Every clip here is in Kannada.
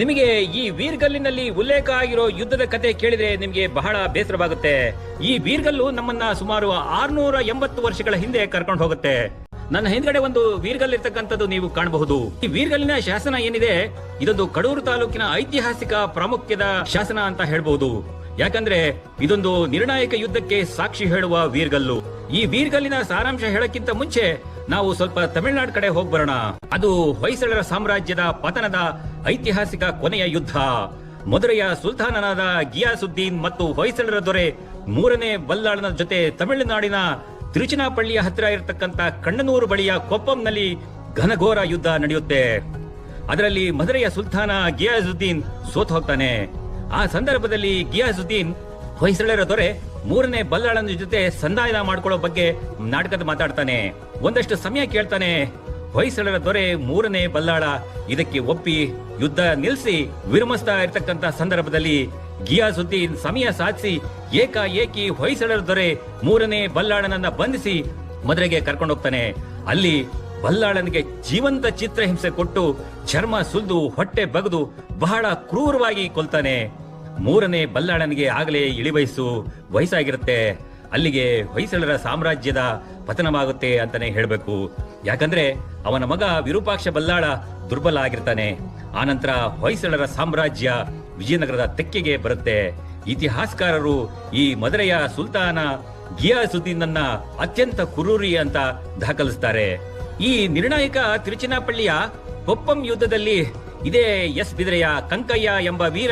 ನಿಮಗೆ ಈ ವೀರ್ಗಲ್ಲಿನಲ್ಲಿ ಉಲ್ಲೇಖ ಆಗಿರೋ ಯುದ್ಧದ ಕತೆ ಕೇಳಿದ್ರೆ ನಿಮಗೆ ಬಹಳ ಬೇಸರವಾಗುತ್ತೆ. ಈ ವೀರ್ಗಲ್ಲು ನಮ್ಮನ್ನ ಸುಮಾರು ಆರ್ನೂರ ಎಂಬತ್ತು ವರ್ಷಗಳ ಹಿಂದೆ ಕರ್ಕೊಂಡು ಹೋಗುತ್ತೆ. ನನ್ನ ಹಿಂದ್ಗಡೆ ಒಂದು ವೀರ್ಗಲ್ ಇರ್ತಕ್ಕಂಥದ್ದು ನೀವು ಕಾಣಬಹುದು. ಈ ವೀರ್ಗಲ್ಲಿನ ಶಾಸನ ಏನಿದೆ? ಇದೊಂದು ಕಡೂರು ತಾಲೂಕಿನ ಐತಿಹಾಸಿಕ ಪ್ರಾಮುಖ್ಯದ ಶಾಸನ ಅಂತ ಹೇಳ್ಬಹುದು ಯಾಕಂದ್ರೆ ಇದೊಂದು ನಿರ್ಣಾಯಕ ಯುದ್ಧಕ್ಕೆ ಸಾಕ್ಷಿ ಹೇಳುವ ವೀರ್ಗಲ್ಲು. ಈ ವೀರ್ಗಲ್ಲಿನ ಸಾರಾಂಶ ಹೇಳಕ್ಕಿಂತ ಮುಂಚೆ ನಾವು ಸ್ವಲ್ಪ ತಮಿಳುನಾಡು ಕಡೆ ಹೋಗ್ಬರೋಣ. ಅದು ಹೊಯ್ಸಳರ ಸಾಮ್ರಾಜ್ಯದ ಪತನದ ಐತಿಹಾಸಿಕ ಕೊನೆಯ ಯುದ್ಧ. ಮಧುರೆಯ ಸುಲ್ತಾನನಾದ ಗಿಯಾಸುದ್ದೀನ್ ಮತ್ತು ಹೊಯ್ಸಳರ ದೊರೆ ಮೂರನೇ ಬಲ್ಲಾಳನ ಜೊತೆ ತಮಿಳುನಾಡಿನ ತಿರುಚಿನಾಪಳ್ಳಿಯ ಹತ್ತಿರ ಇರತಕ್ಕಂತ ಕಣ್ಣನೂರು ಬಳಿಯ ಕೊಪ್ಪಂನಲ್ಲಿ ಘನಘೋರ ಯುದ್ಧ ನಡೆಯುತ್ತೆ. ಅದರಲ್ಲಿ ಮಧುರೆಯ ಸುಲ್ತಾನ ಗಿಯಾಜುದ್ದೀನ್ ಸೋತ್ ಹೋಗ್ತಾನೆ. ಆ ಸಂದರ್ಭದಲ್ಲಿ ಗಿಯಾಸುದ್ದೀನ್ ಹೊಯ್ಸಳರ ದೊರೆ ಮೂರನೇ ಬಲ್ಲಾಳನ ಜೊತೆ ಸಂದಾಯನ ಮಾಡ್ಕೊಳ್ಳೋ ಬಗ್ಗೆ ನಾಟಕದ ಮಾತಾಡ್ತಾನೆ. ಒಂದಷ್ಟು ಸಮಯ ಕೇಳ್ತಾನೆ. ಹೊಯ್ಸಳರ ದೊರೆ ಮೂರನೇ ಬಲ್ಲಾಳ. ಇದಕ್ಕೆ ಒಪ್ಪಿ ಯುದ್ಧ ನಿಲ್ಲಿಸಿ ವಿರಮಿಸ್ತಾ ಇರತಕ್ಕಂತ ಸಂದರ್ಭದಲ್ಲಿ ಗಿಯಾಸುದ್ದೀನ್ ಸಮಯ ಸಾಧಿಸಿ ಏಕಾಏಕಿ ಹೊಯ್ಸಳರ ದೊರೆ ಮೂರನೇ ಬಲ್ಲಾಳನನ್ನ ಬಂಧಿಸಿ ಮದುರೆಗೆ ಕರ್ಕೊಂಡು ಹೋಗ್ತಾನೆ. ಅಲ್ಲಿ ಬಲ್ಲಾಳನಿಗೆ ಜೀವಂತ ಚಿತ್ರಹಿಂಸೆ ಕೊಟ್ಟು ಚರ್ಮ ಸುಲ್ದು, ಹೊಟ್ಟೆ ಬಗದು ಬಹಳ ಕ್ರೂರವಾಗಿ ಕೊಲ್ತಾನೆ. ಮೂರನೇ ಬಲ್ಲಾಳನಿಗೆ ಆಗಲೇ ಇಳಿವಯಸ್ಸು ವಯಸ್ಸಾಗಿರುತ್ತೆ. ಅಲ್ಲಿಗೆ ಹೊಯ್ಸಳರ ಸಾಮ್ರಾಜ್ಯದ ಪತನವಾಗುತ್ತೆ ಅಂತಾನೆ ಹೇಳಬೇಕು. ಯಾಕಂದ್ರೆ ಅವನ ಮಗ ವಿರೂಪಾಕ್ಷ ಬಲ್ಲಾಳ ದುರ್ಬಲ ಆಗಿರ್ತಾನೆ. ಆನಂತರ ಹೊಯ್ಸಳರ ಸಾಮ್ರಾಜ್ಯ ವಿಜಯನಗರದ ತೆಕ್ಕೆಗೆ ಬರುತ್ತೆ. ಇತಿಹಾಸಕಾರರು ಈ ಮದುರೆಯ ಸುಲ್ತಾನ ಗಿಯಾಸುದ್ದೀನನ್ನ ಅತ್ಯಂತ ಕುರೂರಿ ಅಂತ ದಾಖಲಿಸ್ತಾರೆ. ಈ ನಿರ್ಣಾಯಕ ತಿರುಚಿನಾಪಳ್ಳಿಯ ಕೊಪ್ಪಂ ಯುದ್ಧದಲ್ಲಿ ಇದೇ ಎಸ್ ಬಿದರೆಯ ಕಂಕಯ್ಯ ಎಂಬ ವೀರ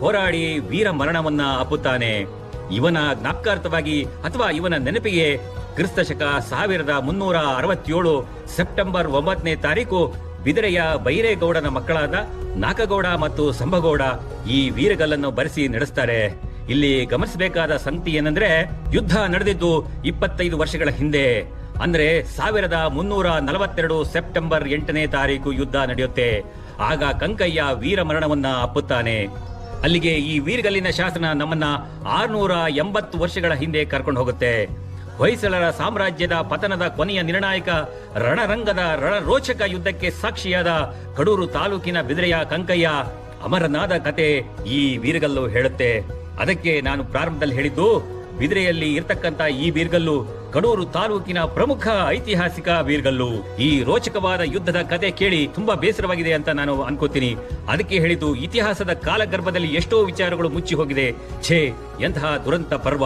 ಹೋರಾಡಿ ವೀರ ಮರಣವನ್ನ ಅಪ್ಪುತ್ತಾನೆ. ಇವನ ಜ್ಞಾಪಕಾರ್ಥವಾಗಿ ಅಥವಾ ಇವನ ನೆನಪಿಗೆ ಕ್ರಿಸ್ತ ಶಕ ಸಾವಿರದ ಮುನ್ನೂರ ಅರವತ್ತೇಳು ಸೆಪ್ಟೆಂಬರ್ ಒಂಬತ್ತನೇ ತಾರೀಕು ಬಿದಿರೆಯ ಬೈರೇಗೌಡನ ಮಕ್ಕಳಾದ ನಾಕಗೌಡ ಮತ್ತು ಸಂಭಗೌಡ ಈ ವೀರಗಲ್ಲನ್ನು ಬರೆಸಿ ನಡೆಸ್ತಾರೆ. ಇಲ್ಲಿ ಗಮನಿಸಬೇಕಾದ ಸಂಗತಿ ಏನಂದ್ರೆ ಯುದ್ಧ ನಡೆದಿದ್ದು ಇಪ್ಪತ್ತೈದು ವರ್ಷಗಳ ಹಿಂದೆ. ಅಂದ್ರೆ ಸಾವಿರದ ಮುನ್ನೂರ ನಲವತ್ತೆರಡು ಸೆಪ್ಟೆಂಬರ್ ಎಂಟನೇ ತಾರೀಕು ಯುದ್ಧ ನಡೆಯುತ್ತೆ. ಆಗ ಕಂಕಯ್ಯ ವೀರ ಮರಣವನ್ನ ಅಪ್ಪುತ್ತಾನೆ. ಅಲ್ಲಿಗೆ ಈ ವೀರಗಲ್ಲಿನ ಶಾಸನ ನಮ್ಮನ್ನ ಆರ್ನೂರ ಎಂಬತ್ತು ವರ್ಷಗಳ ಹಿಂದೆ ಕರ್ಕೊಂಡು ಹೋಗುತ್ತೆ. ಹೊಯ್ಸಳರ ಸಾಮ್ರಾಜ್ಯದ ಪತನದ ಕೊನೆಯ ನಿರ್ಣಾಯಕ ರಣರಂಗದ ರಣರೋಚಕ ಯುದ್ಧಕ್ಕೆ ಸಾಕ್ಷಿಯಾದ ಕಡೂರು ತಾಲೂಕಿನ ಬಿದಿರೆಯ ಕಂಕಯ್ಯ ಅಮರನಾದ ಕತೆ ಈ ವೀರಗಲ್ಲು ಹೇಳುತ್ತೆ. ಅದಕ್ಕೆ ನಾನು ಪ್ರಾರಂಭದಲ್ಲಿ ಹೇಳಿದ್ದು, ಬಿದಿರೆಯಲ್ಲಿ ಇರ್ತಕ್ಕಂತ ಈ ಬೀರ್ಗಲ್ಲು ಕಡೂರು ತಾಲೂಕಿನ ಪ್ರಮುಖ ಐತಿಹಾಸಿಕ ಬೀರ್ಗಲ್ಲು. ಈ ರೋಚಕವಾದ ಯುದ್ಧದ ಕತೆ ಕೇಳಿ ತುಂಬಾ ಬೇಸರವಾಗಿದೆ ಅಂತ ನಾನು ಅನ್ಕೋತೀನಿ. ಅದಕ್ಕೆ ಹೇಳಿದ್ದು, ಇತಿಹಾಸದ ಕಾಲಗರ್ಭದಲ್ಲಿ ಎಷ್ಟೋ ವಿಚಾರಗಳು ಮುಚ್ಚಿ ಹೋಗಿದೆ. ಛೇ, ಎಂತಹ ದುರಂತ ಪರ್ವ.